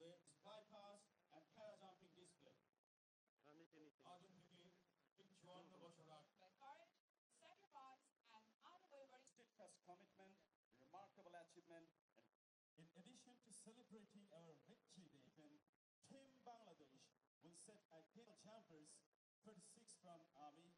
the fly pass and para jumping display. আজমদিকে ঠিক চুয়ান্ন বছর আগে By courage, sacrifice, and unwavering Steadfast commitment, remarkable achievement, In addition to celebrating our victory day, event, Team Bangladesh will set a table jumpers 36 from Army